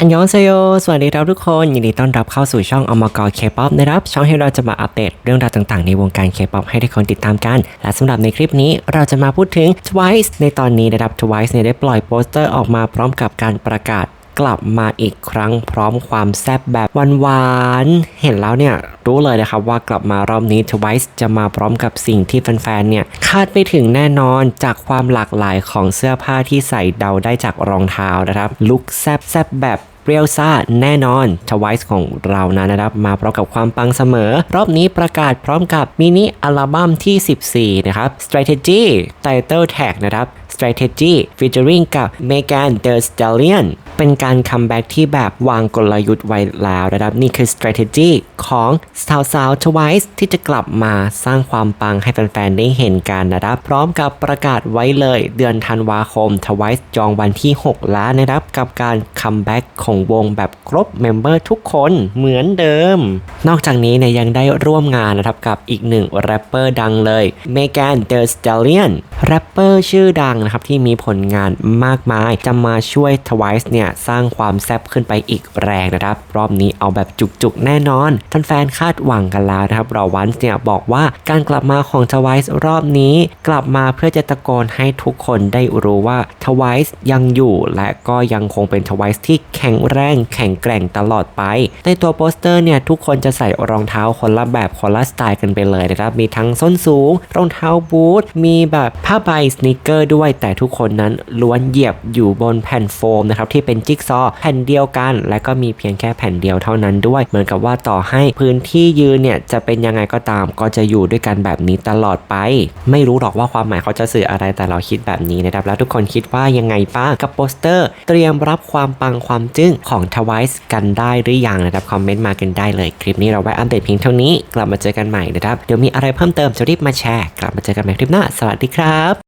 อันยองเซโย สวัสดีครับทุกคน ยินดีต้อนรับเข้าสู่ช่องอมกรเคป๊อปนะครับ ช่องที่เราจะมาอัปเดตเรื่องราวต่างๆ ในวงการเคป๊อปให้ทุกคนติดตามกัน และสำหรับในคลิปนี้เราจะมาพูดถึง Twice ในตอนนี้นะครับ Twice เนี่ยได้ปล่อยโปสเตอร์ออกมาพร้อมกับการประกาศ กลับมาอีกครั้งพร้อมความแซ่บแบบหวานๆ เห็นแล้วเนี่ยรู้เลยนะครับว่ากลับมารอบนี้ Twice จะมาพร้อมกับสิ่งที่แฟนๆ เนี่ยคาดไม่ถึงแน่นอนจากความหลากหลายของเสื้อผ้าที่ใส่เดาได้จากรองเท้านะครับ ลุคแซ่บแซ่บแบบเปรี้ยวซ่าแน่นอน Twice ของเรานะนะครับ มาพร้อมกับความปังเสมอ รอบนี้ประกาศพร้อมกับมินิอัลบั้มที่ 14 นะครับ Strategy Title Tag นะครับ Strategy featuring กับ Megan Thee Stallion เป็นการคัมแบ็กที่แบบวางกลยุทธ์ไว้แล้วนะครับ นี่คือ strategy ของสาวสาว Twice ที่จะกลับมาสร้างความปังให้แฟนๆ ได้เห็นกันนะครับพร้อมกับประกาศไว้เลยเดือนธันวาคม Twice จองวันที่ 6 ล้วนะครับ กับการคัมแบ็กของวงแบบครบเมมเบอร์ทุกคนเหมือนเดิม นอกจากนี้เนี่ยยังได้ร่วมงานนะครับกับอีกหนึ่งแรปเปอร์ดังเลย Megan Thee Stallion แรปเปอร์ชื่อดังนะครับที่มีผลงานมากมาย จะมาช่วย Twice เนี่ยสร้างความแซ่บขึ้นไปอีกแรงนะครับ รอบนี้เอาแบบจุกๆแน่นอนแฟนๆคาดหวังกันแล้วนะครับราวันเนี่ยบอกว่าการกลับมาของ Twice รอบนี้ กลับมาเพื่อจะตะโกนให้ทุกคนได้รู้ว่า Twice ยังอยู่ และก็ยังคงเป็น Twice ที่แข็งแรงแข็งแกร่งตลอดไป ในตัวโปสเตอร์เนี่ยทุกคนจะใส่รองเท้าคนละแบบคนละสไตล์กันไปเลยนะครับมีทั้งส้นสูง รองเท้าบูทมีแบบผ้าใบสนิเกอร์ด้วยแต่ทุกคนนั้นล้วนเหยียบอยู่บนแผ่นโฟมนะครับที่เป็นจิ๊กซอว์แผ่นเดียวกัน และก็มีเพียงแค่แผ่นเดียวเท่านั้นด้วย เหมือนกับว่าต่อให้พื้นที่ยืนเนี่ยจะเป็นยังไงก็ตามก็จะอยู่ด้วยกันแบบนี้ตลอดไป ไม่รู้หรอกว่าความหมายเขาจะสื่ออะไรแต่เราคิดแบบนี้นะครับแล้วทุกคนคิดว่ายังไงบ้างกับโปสเตอร์ เตรียมรับความปังความจึ้งของ Twice กันได้หรือยังนะครับคอมเมนต์มากันได้เลยคลิปนี้เราไว้อัปเดตเพียงเท่านี้ กลับมาเจอกันใหม่นะครับเดี๋ยวมีอะไรเพิ่มเติมจะรีบมาแชร์กลับมาเจอกันใหม่คลิปหน้าสวัสดีครับ